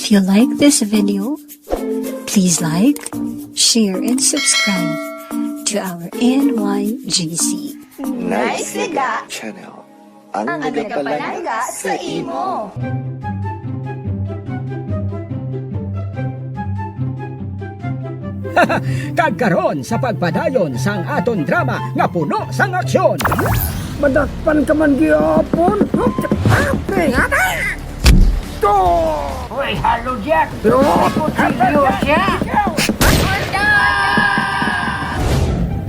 If you like this video, please like, share, and subscribe to our NYGC. Nice Liga, Channel. Ang, ang nagpapalaga sa imo. Kagkaron sa pagpadayon sang aton drama nga puno sang aksyon. Madakpan ka man gyapon. Ate, ate. To. Hoy, halo Jack! Kutilyo siya!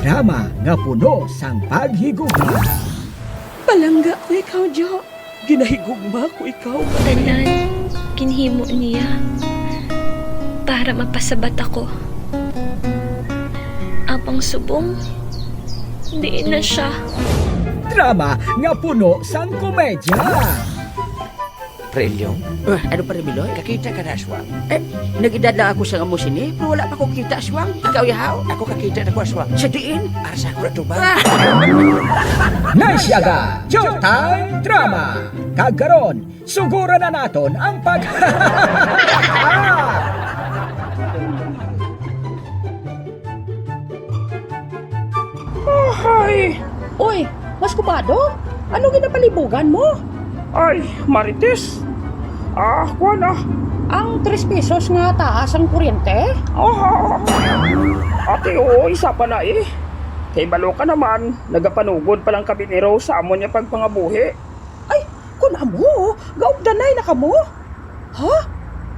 Drama nga puno sang paghigugma. Palangga ko ikaw, Jo. Ginahigugma ko ikaw. Tanan, kinhimo niya para mapasabat ako. Apang subong, di na siya. Drama nga puno sang komedya. Prelyong, Uh, ano pa rin, Miloy? kakita ka na aswang. Eh, nagidad lang ako sa amo sini, pero wala pa ko kita aswang. Ikaw yahaw. Ako kakita na ko aswang. Sa diin. Asa ko na to ba? Naisyaga, Showtime Drama. Kagkaron, sugura na naton ang pag... Ay, Uy, mas kubado? Ano ginapalibugan mo? ay, Marites. Ah, kuwan ah. Ang 3 pesos nga taas ang kuryente? Ah, ate, oo, isa pa na eh. Kay balo ka naman, nagapanugod pa lang kami ni Rose sa amo niya pagpangabuhi. Ay, kun amo, gaugdanay na kamo? Ha?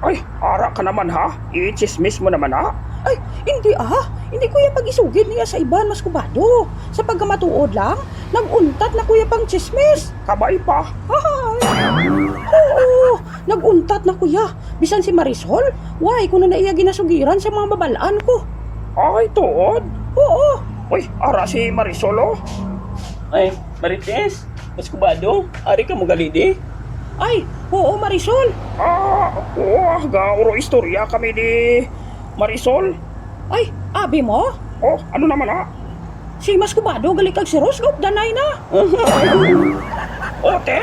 Ay, ara ka naman ha, i-chismis mo naman ha. Ay, hindi ah. Hindi kuya pag-isugid niya sa iban mas kubado. Sa pagkamatuod lang, naguntat na kuya pang chismis. Kabay pa. Ay! Oo, naguntat na kuya. Bisan si Marisol, why kuno na iya ginasugiran sa mga babalaan ko. Ay, tuod. Oo, Uy, ara si Marisol oh. Ay, Marites, mas kubado, ari ka mo galidi. ay, oo Marisol. Ah, oo, gauro istorya kami ni Marisol. Ay, abi mo? Oh, ano naman ha? Si Mas Kubado gali kag si Ros danay na. Ote,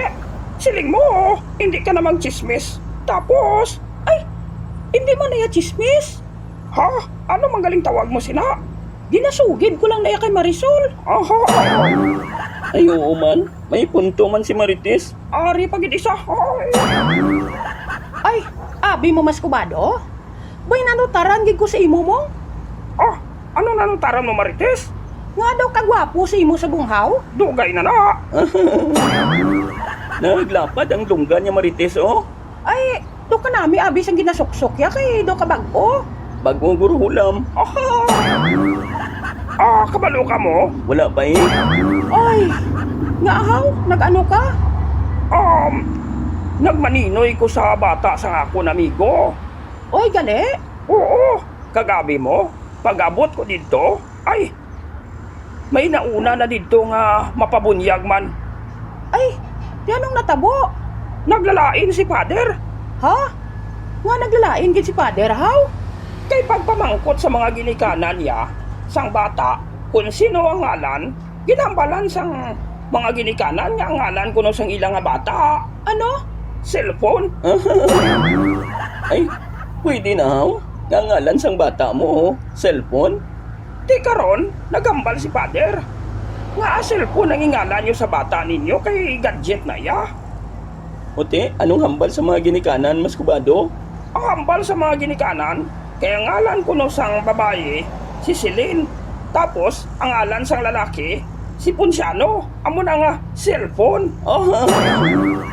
siling mo, oh. hindi ka namang chismis. Tapos, Ay, hindi man naya chismis. ha? Ano mang galing tawag mo sina? Ginasugid ko lang na iya kay Marisol. Aha, Ay, oo man, may punto man si Marites. ari pagid isa. Ay, Ay, abi mo Mas Kubado? Bay nanutaran gid ko sa imo mo. ah, ano nanutaran mo Marites? Nga daw kagwapo sa imo sa bunghaw. Dugay na na. Naglapad ang lungga niya Marites, oh. Ay, do ka nami abi sang ginasuksok ya kay do ka bago. Bagong guruhulam, Aha. Ah, kabalo ka mo? wala pa eh. Ay, nga ahaw, nag-ano ka? Um, nagmaninoy ko sa bata sa ako na amigo. Oy, gali. Oo, kagabi mo, pag-abot ko dito, ay, may nauna na dito nga mapabunyag man. Ay, di anong natabo? Naglalain si Pader. Ha? Nga naglalain gid si Pader, haw? Kay pagpamangkot sa mga ginikanan niya, sang bata, kung sino ang ngalan, ginambalan sang mga ginikanan nga ang ngalan kuno sang ilang nga bata. Ano? Cellphone? Ay, pwede na haw. Nangalan sang bata mo, oh. Cellphone? Di karon, nagambal si Pader. Nga cellphone ang ingalan niyo sa bata ninyo kay gadget na ya. Ote, anong hambal sa mga ginikanan, mas kubado? Ang hambal sa mga ginikanan, kaya ngalan kuno sang babae, si Celine. Tapos, ang ngalan sang lalaki, si Ponciano. Amo na nga, cellphone. Ah,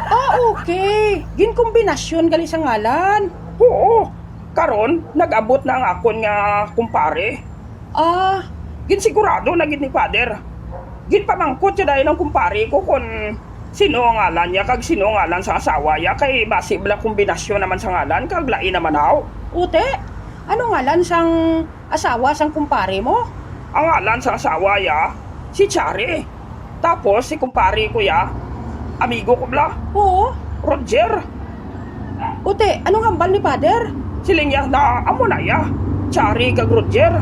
Ah, okay. Ginkombinasyon gali sa ngalan. Oo, karon nag-abot na ang akon nga kumpare. Ah, Ginsigurado na gid ni Father. Gin pamangkot siya dahil ng kumpare ko kung sino ang ngalan niya kag sino ang ngalan sa asawa niya kay base bala kombinasyon naman sa ngalan kag lain naman haw. ute. Ano ngalan sang asawa sang kumpare mo? Ang ngalan sa asawa niya si Chari. Tapos si kumpare ko ya, amigo ko bla, Oo. Roger. Ute, anong hambal ni Pader? Siling ya na amo na ya. Chari kag Roger.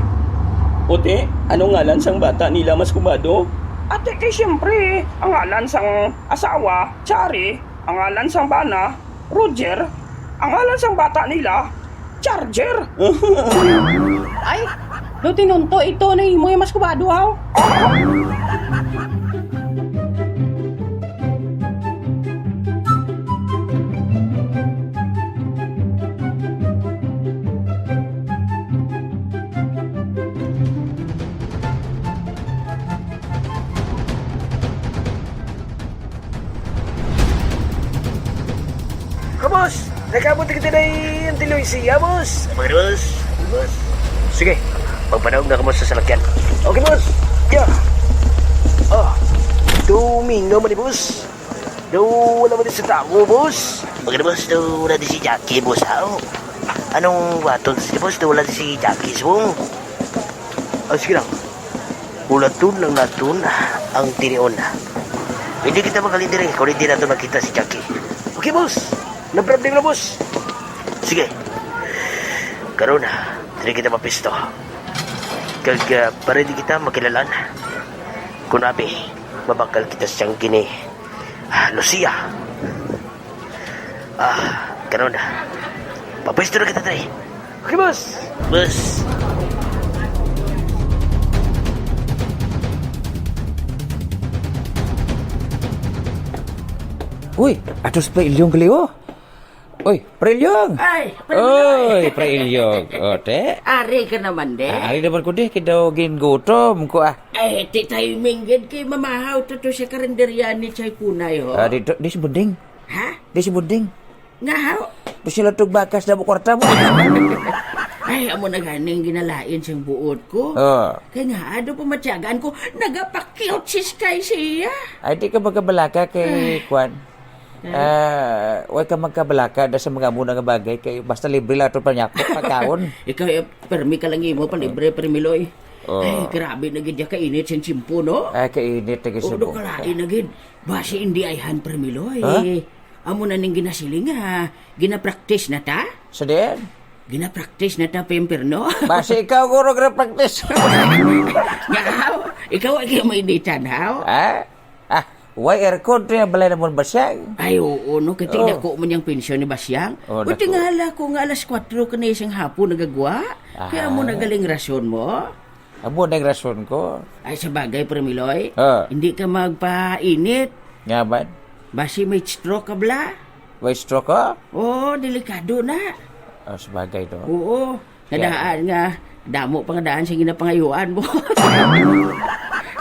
Ote, anong ngalan sang bata nila, mas kubado? Ate kay siyempre, ang ngalan sang asawa, Chari, ang ngalan sang bana, Roger, ang ngalan sang bata nila, Charger. Ay, do tinunto ito na imo mas kubado haw. Kabos, nakabot kita na yung tiloy siya, boss. Mga boss. boss. Sige, magpanahog na ka boss sa salakyan. Okay, boss. Yeah. Ah, Domingo man ni boss. Do wala man sa tao, boss. Mga boss, daw wala din si Jackie, boss, hao. Anong waton si boss, daw wala din si Jackie, swong. Ah, sige lang. Ulatun lang natun ang tinion. Hindi kita makalindiri kung hindi natin makita si Jackie. Okay, boss. No problem na, boss. Sige. Karon, hindi kita mapisto. Kag uh, para di kita makilalan. Kunabi, mabakal kita siyang gini. Ah, Lucia. Ah, karon. Papisto na kita, Tre. Okay, boss. Bus. Uy, atos pa ilyong kaliyo. Uy, preilyong. Ay, Uy, preilyong. O, te. Ari ka naman, de. Ari naman ko di, kidaw gingutom ko ah. Ay, ti tayo minggid kay mamahaw to to sa karinderya ni Chay Punay, ho. Ah, dito, di si Bunding. Ha? Di si Bunding. Nga, ho? Di sila tug bakas na mo kwarta mo. Ay, amo na ganing ginalain siyang buod ko. Oh. Kaya nga, ano pa matyagaan ko, nagapakyot si Sky siya. Ay, di ka magkabalaka kay Kwan. Ah, wag ka magkabalaka da sa mga muna nga bagay kay basta libre lang ito pa niya pagkaon. Ikaw, eh, permi ka lang imo, palibre, permiloy. Oh. Ay, grabe na gid ya kainit siyang chimpo, no? Ay, kainit na O, do kalain na gid. Basi hindi ay han permiloy. Ha? Amo na ning ginasiling nga. Gina-practice na ta? Sa din. Gina-practice na ta, pemperno? Basi ikaw guro gra practice. Ngaw, ikaw ay kayo mainitan, haw? ah? Ah, why aircon to yung balay na mo basyang? Ay, oo, no. Kaya Oh. dako mo niyang pensyon ni Basyang. Oh, o, tingala ko nga alas 4 ka na isang hapon nagagwa. Kaya mo Ah. nagaling rasyon mo. Amo na yung rason ko. Ay, sa bagay, Premiloy. Ah. Hindi ka magpainit. Nga ba? Basi may stroke ka bla. Why stroke ko? Oo, delikado na. Oh, sabagay to. Oo. Nadaan nga. Damo pa nga daan sa ginapangayuan mo.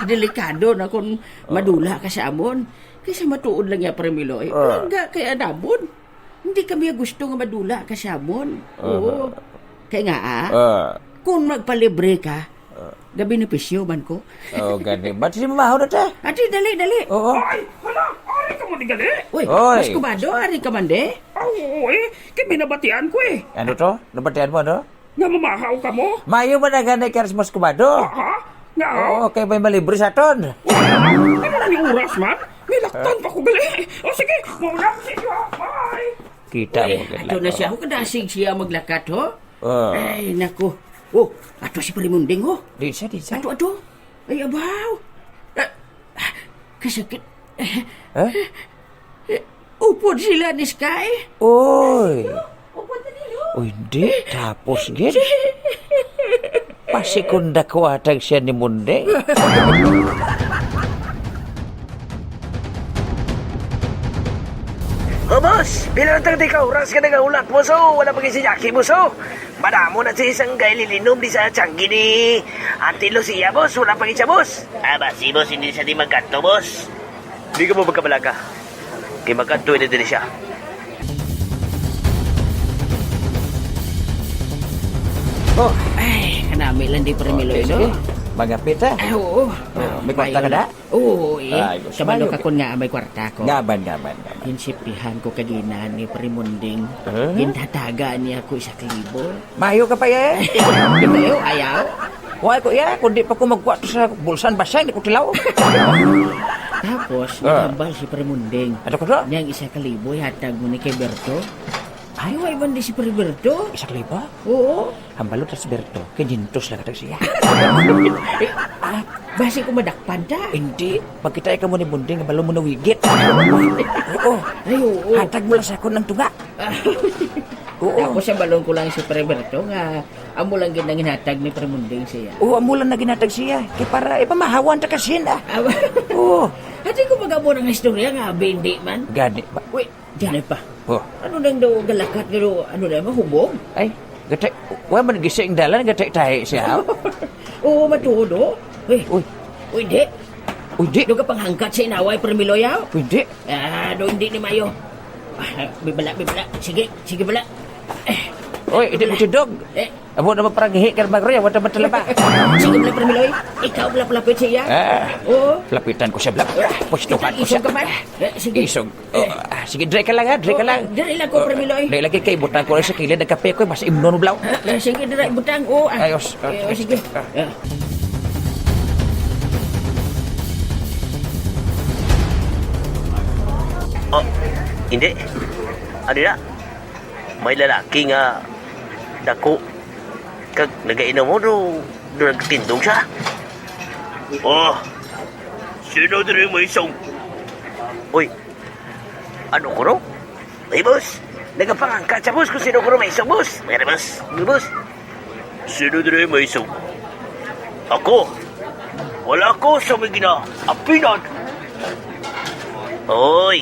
delikado na kung madula ka sa amon. Kasi matuod lang ya Premiloy. Ah. Hangga kaya namon. Hindi kami gusto nga madula ka sa amon. Oo. Kaya nga ah, Ah, kung magpalibre ka, gabi ni pisyo man ko. oh, gani. Ba't si mamahaw na ta? Ati, dali, dali. Oo. Ay, hala, ari ka mo di gali. Uy, Oy. mas kubado, ari ka man de. Oo, eh. Kaya binabatian ko eh. Ano to? Nabatian mo, no? Nga mamahaw ka mo. Mayo ba na gani kaya mas kumado? Ha? Oo, kay may malibre sa ton. Na ni oras man? May laktan pa ko gali. O sige, mauna ko sa inyo. ha? Bye. Kita mo. Eh, ato na siya. Ako kadasig siya maglakat, ho. Oh. Ay, naku. Oh, ato si Palimunding, ho. Di siya, di siya. Ato, ato. Ay, abaw. Ah, ah, kasakit. Eh, Eh? upod sila ni Sky. Uy. Upod na nilo. Uy, di. Tapos, gid. Pasikunda ko atag siya ni Munde. Oh, boss. Bila na tagdi ka oras ka nagaulat mo, so. Wala pa si Jackie mo, so. Madamo na si isang gay lilinom di sa tiyanggi ni Auntie Lucia, boss. Wala pa siya, boss. Ah, ba, si boss, hindi siya di magkanto, boss. Hindi ka mo magkabalaga. Kay magkanto na din siya. Oh, Ay, kanami lang di Premiloy, sige. no? Magapit ha. Ay, oo. Oh, may kwarta ka na? Oo, eh. Gusto Kabalo mayo, ka kun nga may kwarta ko. Gaban, gaban, gaban. Insipihan ko kagina ni Primunding. Huh? Gintataga niya ako isa klibo. Mayo ka pa eh. Ayaw, ayaw. Why ko ya, kundi pa ko magkuha to sa bulsan basa, hindi ko tilaw. Tapos, Ah. nagambal si Primunding. Ano ko to? Niyang isa kalibo, hatag mo ni kay Berto. Ay, why man di si Periberto? Isa klibo? Oo. Hambalot sa Berto, kay Jintos lang katag siya. Eh, ah, basi ko madakpan ta. Hindi, pagkita ka mo ni Bunding, balo mo na wigit. Oo, Ay, oo. hatag mo lang sa akong ng tunga. Oo, Ako sa balon ko lang si Periberto nga amo lang ginang hinatag ni Premunding siya. oo, amo lang na ginatag siya. Kay para ipamahawan ta kasi na. Awa. Oo, Hati ko magamo ng istorya nga bindi man. gani ba? Uy, diyan pa. Oh, Ano nang daw galakat pero ano na mahubog? ay, gatay, wala man gising dalan, gatay tayo siya. Oo, matudo. Uy, Uy, uy, di. uy, di, Do ka panghangkat sa inaway Premiloyaw? uy, di. Ah, do hindi ni Mayo. Ah, bibala, bibala. Sige, sige bala. Uy, hindi mo dog. Eh, Amo naman parang hihi ka magroya, wala man talaba. sige bala Premiloy. Ikaw bala palapit siya. Ah, Oo. lapitan ko siya, blap. Pustukan ko siya. Isog ka man. Eh, sige. Isog. Oh, ah, sige, dre ka lang ha, dre ka lang. Oh, dre lang ko, Premiloy. Dre lagi kay butang ko lang sa kilid ng kape ko, mas imnon blaw. Ah, sige, dira butang. Oo. ah. Ayos. Eh, Okay. sige. Ah. Oh, hindi. Ano na? May lalaki nga dako kag nagainom mo do do nagtindog siya. Oh. Sino diri mo isong? Uy. Ano ko no? Ay, boss. Nagapangangkat sa boss kung sino ko may isong, boss. Mayroon, boss. May boss. Sino diri mo isong? Ako. Wala ko sa may gina-apinan. Oy,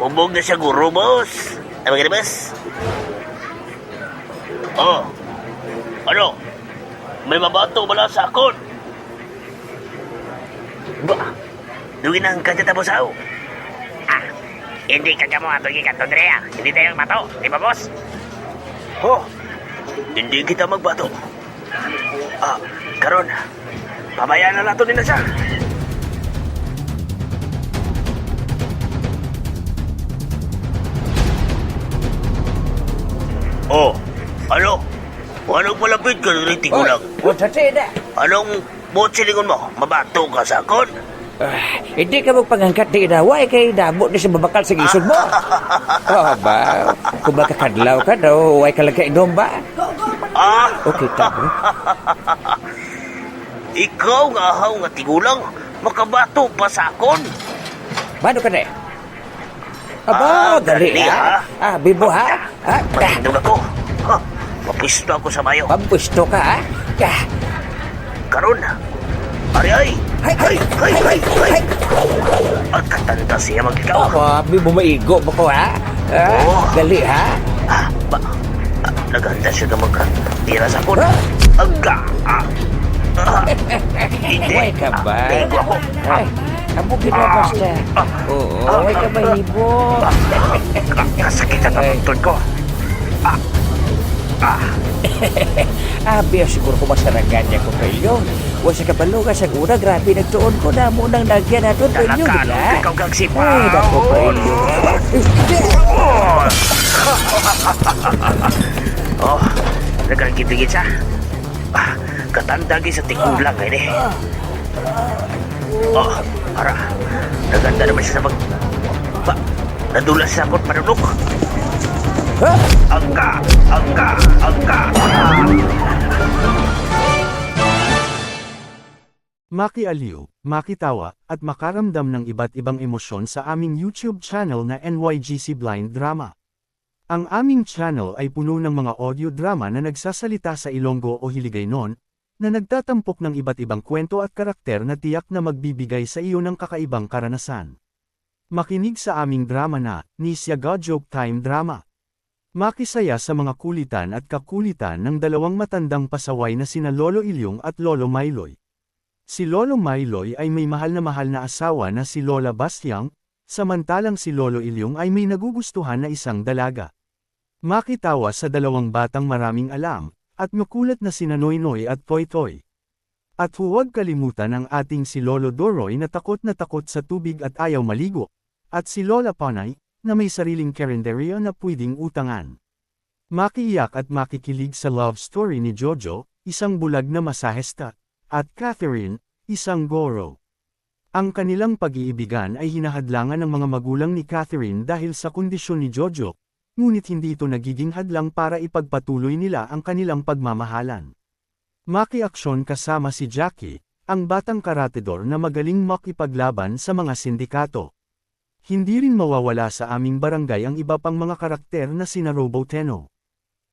Kumbog na siya guro, boss. Ano ka boss? Oh. Ano? May mabato bala sa akon. Ba? Dugin ang kanya tapos ako. Ah, hindi ka mo ato gikat, Andrea. Hindi tayo magbato. Di ba, boss? Oh, hindi kita magbato. Ah, karon. Pabayaan na nato na siya. Oh, ano? Anong malapit ka rin tigulang? Oh, tate na. Anong botsilingon mo? Mabato ka sa akon? Ah, hindi ka magpangangkat di na. Why kay damo na siya mabakal sa gisod mo? oh, ba? Kung baka kadlaw ka daw, why ka lang kainom ba? Ah, Okay, tabo. ikaw nga ahaw nga tigulang. Makabato pa sa akon? Mano ka na? Aba, Ah, dali dali, ha? Ah, bibo ha? Ah, ah, Matindog ako. Ha, mapisto ako sa mayo. pampusto ka ha? Ah, Karon. Ari ay. Hay, hay, hay, hay, hay. Ang katanda siya mag-ikaw. Ah, bibo maigo ba ko ha? Ah, Oh. dali ha? Ah, ba? Ah, naganda siya ka magkatira sa akon. Ah. Agka. Ah. Ah. Hindi. Why ka ba? Bego ako. Ay, amo ginabas na. Oo, why ka ba hibo? Kasakitan ang tungtod ko. Abi, siguro ko masaragan niya ko kayo. Wa sa kabalo ka sa una, grabe nagtuon ko na mo nang nagyan nato kayo Talakano, nila. ikaw kang sipa. Ay, dako kayo. Oh, nagkakipigit siya. Ah, katandagi sa tikulang ngayon eh. Oh, para. Naganda naman siya sa pag... Ba, nadulas siya akong panunok. Angka! Angka! Angka! Makialiw, makitawa, at makaramdam ng iba't ibang emosyon sa aming YouTube channel na NYGC Blind Drama. Ang aming channel ay puno ng mga audio drama na nagsasalita sa Ilonggo o Hiligaynon, na nagtatampok ng iba't ibang kwento at karakter na tiyak na magbibigay sa iyo ng kakaibang karanasan. Makinig sa aming drama na, Nisya God Joke Time Drama. Makisaya sa mga kulitan at kakulitan ng dalawang matandang pasaway na sina Lolo Ilyong at Lolo Mailoy. Si Lolo Mailoy ay may mahal na mahal na asawa na si Lola Bastyang, samantalang si Lolo Ilyong ay may nagugustuhan na isang dalaga. Makitawa sa dalawang batang maraming alam, at makulat na sina Noynoy at Toy Toy. At huwag kalimutan ang ating si Lolo Doroy na takot na takot sa tubig at ayaw maligo, at si Lola Panay, na may sariling karinderya na pwedeng utangan. Makiiyak at makikilig sa love story ni Jojo, isang bulag na masahesta, at Catherine, isang goro. Ang kanilang pag-iibigan ay hinahadlangan ng mga magulang ni Catherine dahil sa kondisyon ni Jojo, ngunit hindi ito nagiging hadlang para ipagpatuloy nila ang kanilang pagmamahalan. Makiaksyon kasama si Jackie, ang batang karatedor na magaling makipaglaban sa mga sindikato. Hindi rin mawawala sa aming barangay ang iba pang mga karakter na sina Roboteno,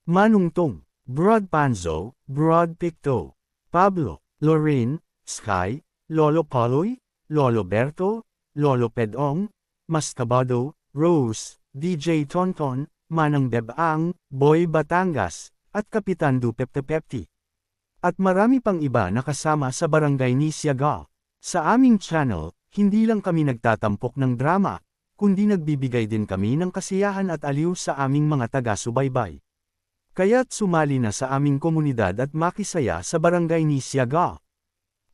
Manong Tong, Brad Panzo, Brad Picto, Pablo, Lorraine, Sky, Lolo Paloy, Lolo Berto, Lolo Pedong, Mascabado, Rose, DJ Tonton, Manang Bebang, Boy Batangas, at Kapitan Dupeptepepti. At marami pang iba na kasama sa barangay ni Siaga. Sa aming channel, hindi lang kami nagtatampok ng drama, kundi nagbibigay din kami ng kasiyahan at aliw sa aming mga taga-subaybay. Kaya't sumali na sa aming komunidad at makisaya sa barangay ni Siaga.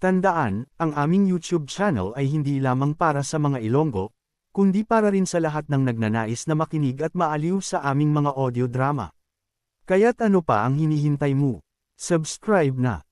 Tandaan, ang aming YouTube channel ay hindi lamang para sa mga Ilonggo, kundi para rin sa lahat ng nagnanais na makinig at maaliw sa aming mga audio drama. Kaya't ano pa ang hinihintay mo? Subscribe na!